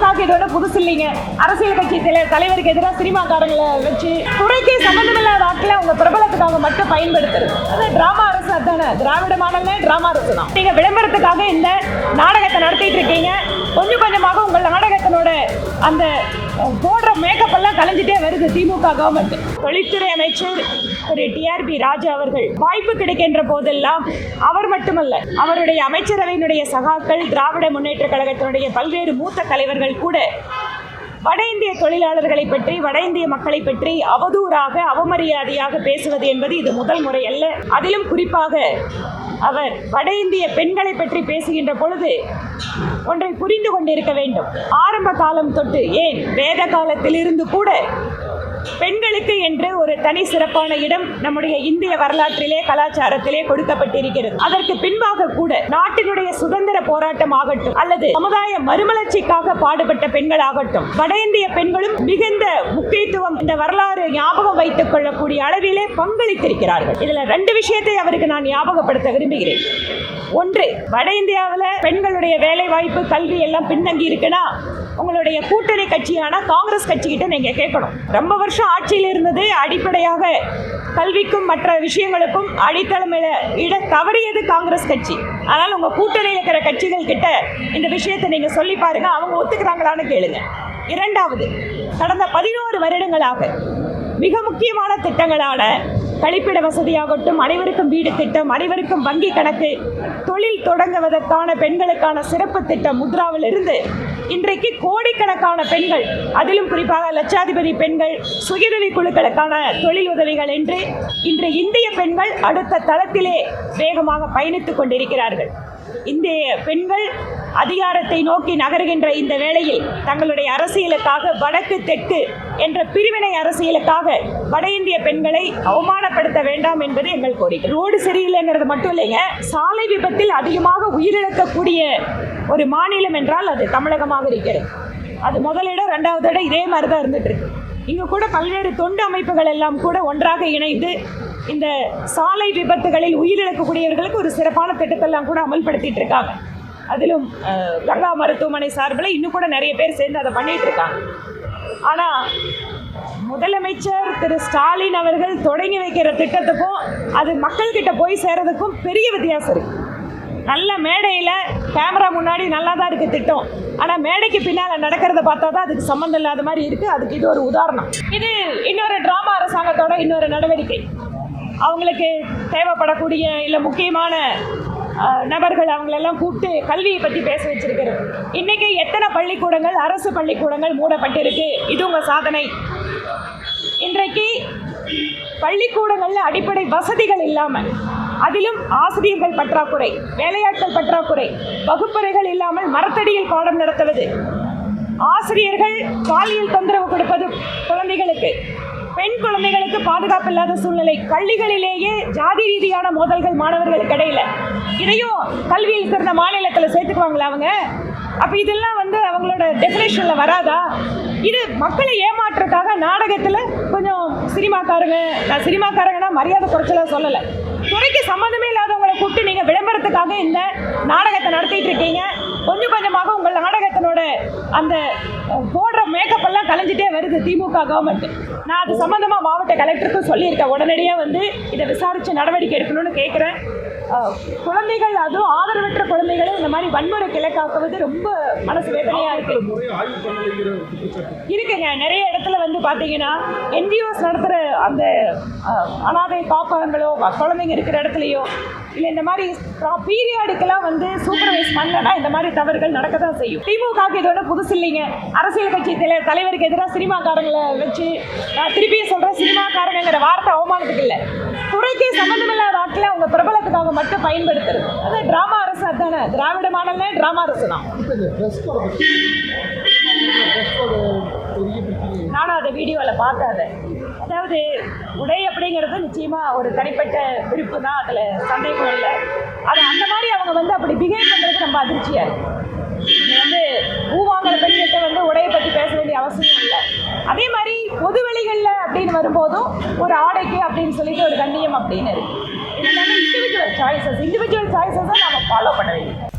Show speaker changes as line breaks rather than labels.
திமுக இது புதுசு இல்லைங்க. அரசியல் கட்சி தலைவருக்கு எதிராக சினிமாக்காரங்களை வச்சு துறைக்கு சம்பந்தமில்லாத ஆட்களை அவங்க பிரபலத்துக்காக மட்டும் பயன்படுத்துறது. அது டிராமா அரசு அதானே? திராவிட மாடல்ல டிராமா அரசு தான் நீங்க விளம்பரத்துக்காக இந்த நாடகத்தை நடத்திட்டு இருக்கீங்க. கொஞ்சம் கொஞ்சமாக உங்கள் நாடகத்தினோட அந்த போடுற மேக்கப் எல்லாம் கலைஞ்சிட்டே வருது திமுக கவர்மெண்ட் தொழில்துறை அமைச்சர் திரு டிஆர்பி ராஜா அவர்கள் வாய்ப்பு கிடைக்கின்ற போதெல்லாம் அவர் மட்டுமல்ல அவருடைய அமைச்சரவையினுடைய சகாக்கள் திராவிட முன்னேற்ற கழகத்தினுடைய பல்வேறு மூத்த தலைவர்கள் கூட வட இந்திய தொழிலாளர்களை பற்றி வட இந்திய மக்களை பற்றி அவதூறாக அவமரியாதையாக பேசுவது என்பது இது முதல் முறை அல்ல. அதிலும் குறிப்பாக அவர் வட இந்திய பெண்களை பற்றி பேசுகின்ற பொழுது ஒன்றை புரிந்து கொண்டிருக்க வேண்டும். ஆரம்ப காலம் தொட்டு ஏன் வேத காலத்திலிருந்து கூட பெண்களுக்கு என்று ஒரு தனி சிறப்பான இடம் நம்முடைய இந்திய வரலாற்றிலே கலாச்சாரத்திலே கொடுக்கப்பட்டிருக்கிறது. அதற்கு பின்பாக கூட நாட்டினுடைய சுதந்திர போராட்டம் ஆகட்டும் அல்லது சமுதாய மறுமலர்ச்சிக்காக பாடுபட்ட பெண்கள் ஆகட்டும் வட இந்திய பெண்களும் மிகுந்த முக்கியத்துவம் இந்த வரலாறு ஞாபகம் வைத்துக் கொள்ளக்கூடிய அளவிலே பங்களித்திருக்கிறார்கள். இதுல ரெண்டு விஷயத்தை அவருக்கு நான் ஞாபகப்படுத்த விரும்புகிறேன். ஒன்று வட இந்தியாவில் பெண்களுடைய வேலை வாய்ப்பு கல்வி எல்லாம் பின்தங்கி இருக்குன்னா உங்களுடைய கூட்டணி கட்சியான காங்கிரஸ் கட்சிக்கிட்ட நீங்க கேட்கணும். ரொம்ப வருஷம் ஆட்சியில் இருந்தது அடிப்படையாக கல்விக்கும் மற்ற விஷயங்களுக்கும் அடித்தளமிட இட தவறியது காங்கிரஸ் கட்சி. அதனால் உங்க கூட்டணியில் இருக்கிற கட்சி கட்சிகள் கிட்ட இந்த விஷயத்தை நீங்க சொல்லி பாருங்க. அவங்க ஒத்துக்கிறாங்களான்னு கேளுங்க. இரண்டாவது கடந்த பதினோரு வருடங்களாக மிக முக்கியமான திட்டங்களான கழிப்பிட வசதியாகட்டும் அனைவருக்கும் வீடு திட்டம் அனைவருக்கும் வங்கி கணக்கு தொழில் தொடங்குவதற்கான பெண்களுக்கான சிறப்பு திட்டம் முத்ராவிலிருந்து இன்றைக்கு கோடிக்கணக்கான பெண்கள் அதிலும் குறிப்பாக லட்சாதிபதி பெண்கள் சுயதவி குழுக்களுக்கான தொழில் உதவிகள் என்று இன்று இந்திய பெண்கள் அடுத்த தளத்திலே வேகமாக பயணித்துக் கொண்டிருக்கிறார்கள். இந்திய பெண்கள் அதிகாரத்தை நோக்கி நகருகின்ற இந்த வேளையில் தங்களுடைய அரசியலுக்காக வடக்கு தெற்கு என்ற பிரிவினை அரசியலுக்காக வட இந்திய பெண்களை அவமானப்படுத்த வேண்டாம் என்பது எங்கள் கோரிக்கை. ரோடு சரியில்லைங்கிறது மட்டும் இல்லைங்க சாலை விபத்தில் அதிகமாக உயிரிழக்கக்கூடிய ஒரு மாநிலம் என்றால் அது தமிழகமாக இருக்கிறது. அது முதலிடம் ரெண்டாவது இடம் இதே மாதிரி தான் இருந்துட்டு இருக்கு. இங்கே கூட பல்வேறு தொண்டு அமைப்புகள் எல்லாம் கூட ஒன்றாக இணைந்து இந்த சாலை விபத்துகளில் உயிரிழக்கக்கூடியவர்களுக்கு ஒரு சிறப்பான திட்டத்தெல்லாம் கூட அமல்படுத்திட்டு இருக்காங்க. அதிலும் கங்கா மருத்துவமனை சார்பில் இன்னும் கூட நிறைய பேர் சேர்ந்து அதை பண்ணிட்டு இருக்காங்க. ஆனால் முதலமைச்சர் திரு ஸ்டாலின் அவர்கள் தொடங்கி வைக்கிற திட்டத்துக்கும் அது மக்கள்கிட்ட போய் சேர்றதுக்கும் பெரிய வித்தியாசம் இருக்குது நல்ல மேடையில் கேமரா முன்னாடி நல்லா தான் இருக்குது திட்டம். ஆனால் மேடைக்கு பின்னால் நடக்கிறத பார்த்தா தான் அதுக்கு சம்மந்தம் இல்லாத மாதிரி இருக்குது அதுக்கு இது ஒரு உதாரணம். இது இன்னொரு ட்ராமா அரசாங்கத்தோட இன்னொரு நடவடிக்கை. அவங்களுக்கு தேவைப்படக்கூடிய இல்லை முக்கியமான நபர்கள் அவங்களெல்லாம் கூப்பிட்டு கல்வியை பற்றி பேச வச்சிருக்கிறது. இன்னைக்கு எத்தனை பள்ளிக்கூடங்கள் அரசு பள்ளிக்கூடங்கள் மூடப்பட்டிருக்கு? இது உங்கள் சாதனை. இன்றைக்கு பள்ளிக்கூடங்களில் அடிப்படை வசதிகள் இல்லாமல் அதிலும் ஆசிரியர்கள் பற்றாக்குறை வேலையாட்கள் பற்றாக்குறை வகுப்பறைகள் இல்லாமல் மரத்தடியில் பாடம் நடத்துவது ஆசிரியர்கள் பாலியல் தொந்தரவு கொடுப்பது குழந்தைகளுக்கு குழந்தைகளுக்கு பாதுகாப்பு இல்லாத சூழ்நிலை. பள்ளிகளிலேயே ஜாதி ரீதியான மோதல்கள் மாணவர்களுக்கு இடையில. இதையும் கல்வியில் சிறந்த மாநிலத்தில் சேர்த்துக்குவாங்களா அவங்க? அப்போ இதெல்லாம் வந்து அவங்களோட டெஃபினேஷனில் வராதா? இது மக்களை ஏமாற்றுறதுக்காக நாடகத்தில் கொஞ்சம் சினிமாக்காரங்க நான் சினிமாக்காரங்கன்னா மரியாதை குறைச்சலாக சொல்லலை. துறைக்கு சம்மந்தமே இல்லாதவங்களை கூப்பிட்டு நீங்கள் விளம்பரத்துக்காக இந்த நாடகத்தை நடத்திட்டு இருக்கீங்க. கொஞ்சம் கொஞ்சமாக உங்கள் நாடகத்தினோட அந்த போடுற மேக்கப் எல்லாம் கலைஞ்சிட்டே வருது திமுக கவர்மெண்ட் நான் அது சம்மந்தமாக மாவட்ட கலெக்டருக்கும் சொல்லியிருக்கேன். உடனடியாக வந்து இதை விசாரித்து நடவடிக்கை எடுக்கணும்னு கேட்குறேன் குழந்தைகள் அதுவும் ஆதரவற்ற குழந்தைகளை இந்த மாதிரி வன்முறை கிழக்காக்குவது ரொம்ப மனசு வேதனையாக இருக்குது இருக்குங்க. நிறைய இடத்துல வந்து பார்த்தீங்கன்னா என்ஜிஓஸ் நடத்துகிற அந்த அனாதை காப்பகங்களோ குழந்தைங்க இருக்கிற இடத்துலையோ இல்லை இந்த மாதிரி பீரியாடுக்கெல்லாம் வந்து சூப்பர்வைஸ் பண்ணலன்னா இந்த மாதிரி தவறுகள் நடக்க தான் செய்யும். திமுகவுக்கு இதோட புதுசு இல்லைங்க. அரசியல் கட்சி தலைவருக்கு எதிராக சினிமாக்காரங்களை வச்சு நான் திருப்பியும் சொல்கிறேன் சினிமாக்காரங்கிற வார்த்தை அவமானத்துக்கு இல்லை. துறைக்கு சம்மந்தமில்லாத ஆட்களை அவங்க பிரபலத்துக்காக மட்டும் பயன்படுத்துறது. அது டிராமா அரசு அதானே? திராவிட மாடல்ல டிராமா அரசு தான். நானும் அதை வீடியோவில் பார்க்காத. அதை அதாவது உடை அப்படிங்கிறது நிச்சயமாக ஒரு தனிப்பட்ட விருப்பு தான். அதில் சந்தேகம் இல்லை. அது அந்த மாதிரி அவங்க வந்து அப்படி பிஹேவ் பண்ணுறது ரொம்ப அதிர்ச்சியாக இருக்கு. போதும் ஒரு ஆடைக்கு அப்படின்னு சொல்லிட்டு ஒரு கண்ணியம் அப்படின்னு இருக்கு. இதெல்லாம் இண்டிவிஜுவல் சாய்ஸஸ் இண்டிவிஜுவல் சாய்ஸஸை நம்ம ஃபாலோ பண்ண வேண்டியது.